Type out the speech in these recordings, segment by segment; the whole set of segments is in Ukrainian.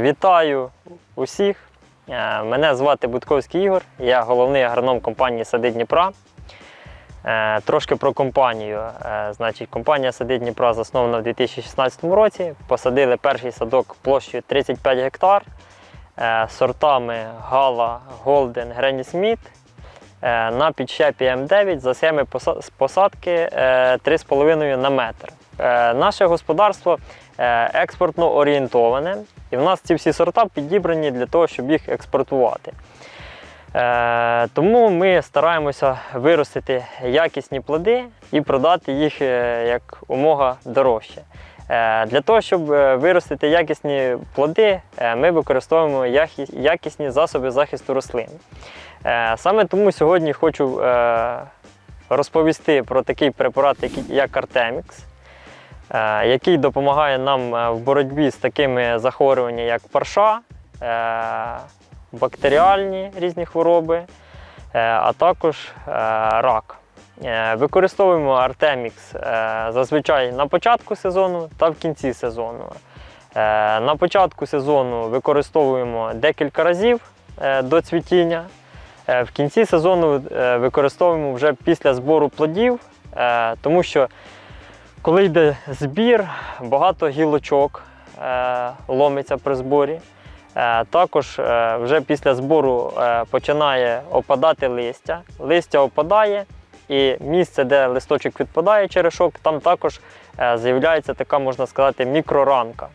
Вітаю усіх. Е, Мене звати Будковський Ігор, я головний агроном компанії Сади Дніпра. Е, Трошки про компанію. Е, Значить, компанія Сади Дніпра заснована в 2016 році. Посадили перший садок площею 35 гектар сортами Гала, Голден, Гренні Сміт на підщепі М9 за схеми посадки е, 3,5 на метр. Е, Наше господарство е, експортно орієнтоване, і в нас ці всі сорта підібрані для того, щоб їх експортувати. Е, Тому ми стараємося виростити якісні плоди і продати їх як умога дорожче. Для того, щоб виростити якісні плоди, ми використовуємо якісні засоби захисту рослин. Саме тому сьогодні хочу розповісти про такий препарат, як Артемікс, який допомагає нам е, в боротьбі з такими захворюваннями, як парша, е, бактеріальні різні хвороби, е, а також е, рак. Е, Використовуємо Артемікс е, зазвичай на початку сезону та в кінці сезону. Е, На початку сезону використовуємо декілька разів е, до цвітіння. Е, В кінці сезону е, використовуємо вже після збору плодів, е, тому що коли йде збір, багато гілочок е, ломиться при зборі. Е, Також е, вже після збору починає опадати листя. Листя опадає, і місце, де листочок відпадає черешок, там також з'являється така, можна сказати, мікроранка.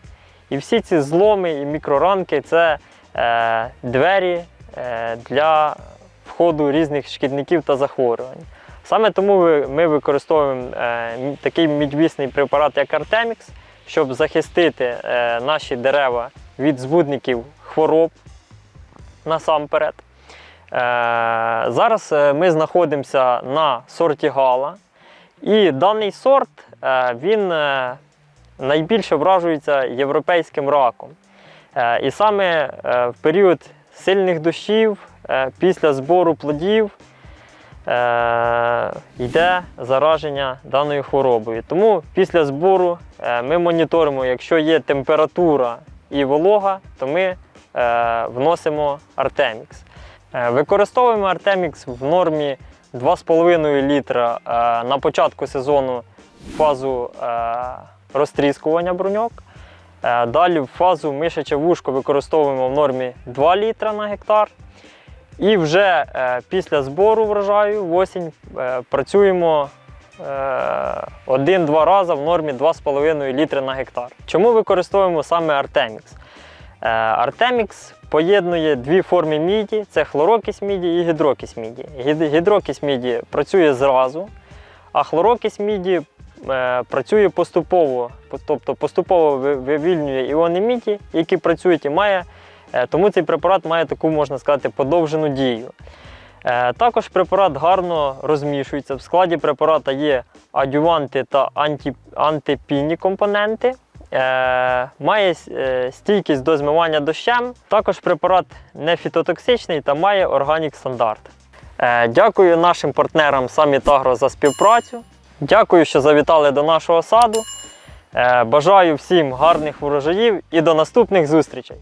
І всі ці зломи і мікроранки це двері для входу різних шкідників та захворювань. Саме тому ми використовуємо е, такий мідьвісний препарат, як Артемікс, щоб захистити е, наші дерева від збудників хвороб насамперед. Е, Зараз ми знаходимося на сорті Гала, і даний сорт він найбільше вражується європейським раком. І саме в період сильних дощів, після збору плодів, е, йде зараження даною хворобою. Тому після збору е, ми моніторимо, якщо є температура і волога, то ми е, вносимо Артемікс. Використовуємо Артемікс в нормі 2,5 літра е, на початку сезону в фазу е, розтріскування бруньок. Далі в фазу мишаче вушко використовуємо в нормі 2 літра на гектар. І вже е, після збору врожаю в осінь е, працюємо е, один-два рази в нормі 2,5 літри на гектар. Чому використовуємо саме Артемікс? Артемікс поєднує дві форми міді: це хлорокись міді і гідрокись міді. Гід- Гідрокись міді працює зразу, а хлорокись міді е, працює поступово, тобто поступово вивільнює іони міді, які працюють і має. Е, Тому цей препарат має таку, можна сказати, подовжену дію. Е, Також препарат гарно розмішується. В складі препарата є адюванти та анті, антипінні компоненти. Е, має стійкість до змивання дощем. Також препарат не фітотоксичний та має органік стандарт. Дякую нашим партнерам Agro за співпрацю. Дякую, що завітали до нашого саду. Бажаю всім гарних врожаїв і до наступних зустрічей!